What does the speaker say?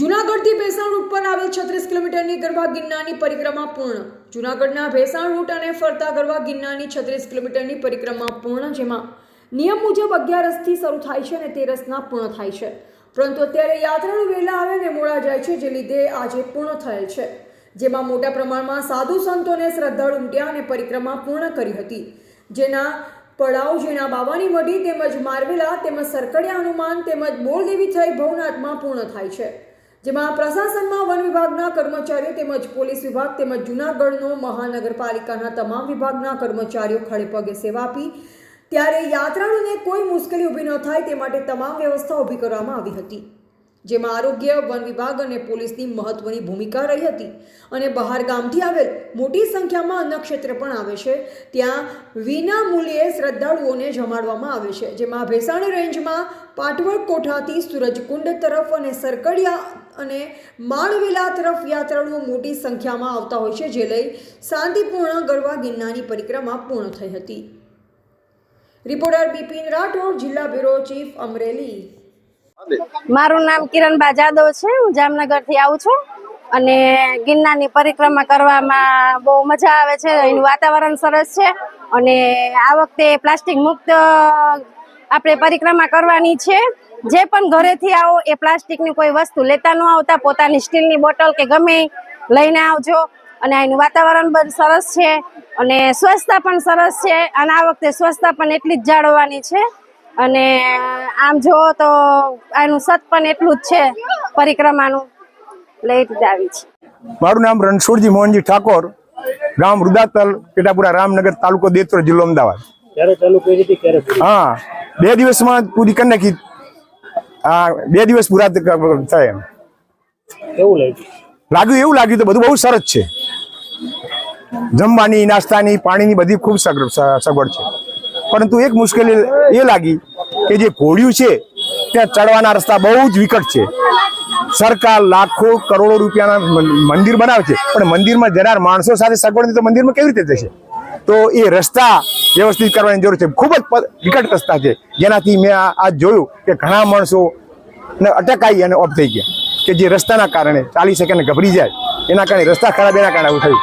જૂનાગઢથી Bhesan route પર આવેલ છત્રીસ કિલોમીટરની ગરબા ગિરનારની પરિક્રમા પૂર્ણ. જુનાગઢના ભેસાણ રૂટ અને ફરતા ગરબા ગિરનારની છત્રીસ કિલોમીટરની પરિક્રમા પૂર્ણ, જેમાં નિયમ મુજબ અગિયારસથી શરૂ થાય છે અને તેરસના પૂર્ણ થાય છે. પરંતુ અત્યારે યાત્રાળુ વહેલા આવે ને મોડા જાય છે, જે લીધે આજે પૂર્ણ થયેલ છે. જેમાં મોટા પ્રમાણમાં સાધુ સંતોને શ્રદ્ધાળુ ઉમટ્યા અને પરિક્રમા પૂર્ણ કરી હતી. જેના પડાવ જેના બાવાની મઢી તેમજ મારવેલા તેમજ સરકડિયા હનુમાન તેમજ બોલદેવી થઈ ભવનાથમાં પૂર્ણ થાય છે. જેમાં પ્રશાસનમાં વન વિભાગના કર્મચારીઓ તેમજ પોલીસ વિભાગ તેમજ જૂનાગઢનો મહાનગરપાલિકાના તમામ વિભાગના કર્મચારીઓ ખડેપગે સેવા આપી. ત્યારે યાત્રાળુને કોઈ મુશ્કેલી ઊભી ન થાય તે માટે તમામ વ્યવસ્થા ઊભી કરવામાં આવી હતી. જેમાં આરોગ્ય, વન વિભાગ અને પોલીસની મહત્વની ભૂમિકા રહી હતી. અને બહાર ગામથી આવેલ મોટી સંખ્યામાં અન્નક્ષેત્ર પણ આવે છે. ત્યાં વિના મૂલ્યે શ્રદ્ધાળુઓને જમાડવામાં આવે છે. જેમાં ભેસાણ રેન્જમાં પાટવડ કોઠાથી સૂરજકુંડ તરફ અને સરકડિયા અને માળવેલા તરફ યાત્રાળુઓ મોટી સંખ્યામાં આવતા હોય છે, જે લઈ શાંતિપૂર્ણ ગરવા ગિરનારની પરિક્રમા પૂર્ણ થઈ હતી. રિપોર્ટર બિપિન રાઠોડ, જિલ્લા બ્યુરો ચીફ અમરેલી. મારું નામ કિરણબા જાદવ છે. હું જામનગરથી આવું છું. અને ગિરનારની પરિક્રમા કરવામાં બહુ મજા આવે છે. એનું વાતાવરણ સરસ છે. અને આ વખતે પ્લાસ્ટિક મુક્ત આપણે પરિક્રમા કરવાની છે. જે પણ ઘરેથી આવો, એ પ્લાસ્ટિકની કોઈ વસ્તુ લેતા ન આવતા. પોતાની સ્ટીલની બોટલ કે ગમે લઈને આવજો. અને એનું વાતાવરણ પણ સરસ છે. અને સ્વચ્છતા પણ સરસ છે. અને આ વખતે સ્વચ્છતા પણ એટલી જ જાળવવાની છે. અને આમ જોવો તો આનું સત પણ એટલું જ છે પરિક્રમાનું. લઈ જ આવી છે. મારું નામ રણછોડજી મોહનજી ઠાકોર ગામ રુદાતલ પેટાપુરા રામનગર તાલુકો દેત્ર જિલ્લો અમદાવાદ? હા બે દિવસમાં પૂરી કરી નાખી. હા બે દિવસ પૂરા થાય એમ. કેવું લાગ્યું? લાગ્યું એવું લાગ્યું તો બધું બહુ સરસ છે. જમવાની નાસ્તાની પાણીની બધી ખૂબ સગવડ સગવડ છે. પરંતુ એક મુશ્કેલી એ લાગી કે જે ઘોડિયું છે, ત્યાં ચડવાના રસ્તા બહુ જ વિકટ છે. સરકાર લાખો કરોડો રૂપિયાના મંદિર બનાવે છે પણ મંદિરમાં જનાર માણસો સાથે સગવડ તો મંદિરમાં કેવી રીતે જશે? તો એ રસ્તા વ્યવસ્થિત કરવાની જરૂર છે. ખૂબ જ વિકટ રસ્તા છે. જેનાથી મેં આ જોયું કે ઘણા માણસો ને અટકાઈ અને ઓફ થઈ ગયા, કે જે રસ્તાના કારણે ચાલી શકે ને ગભરી જાય, એના કારણે રસ્તા ખરાબ, એના કારણે આવું થયું.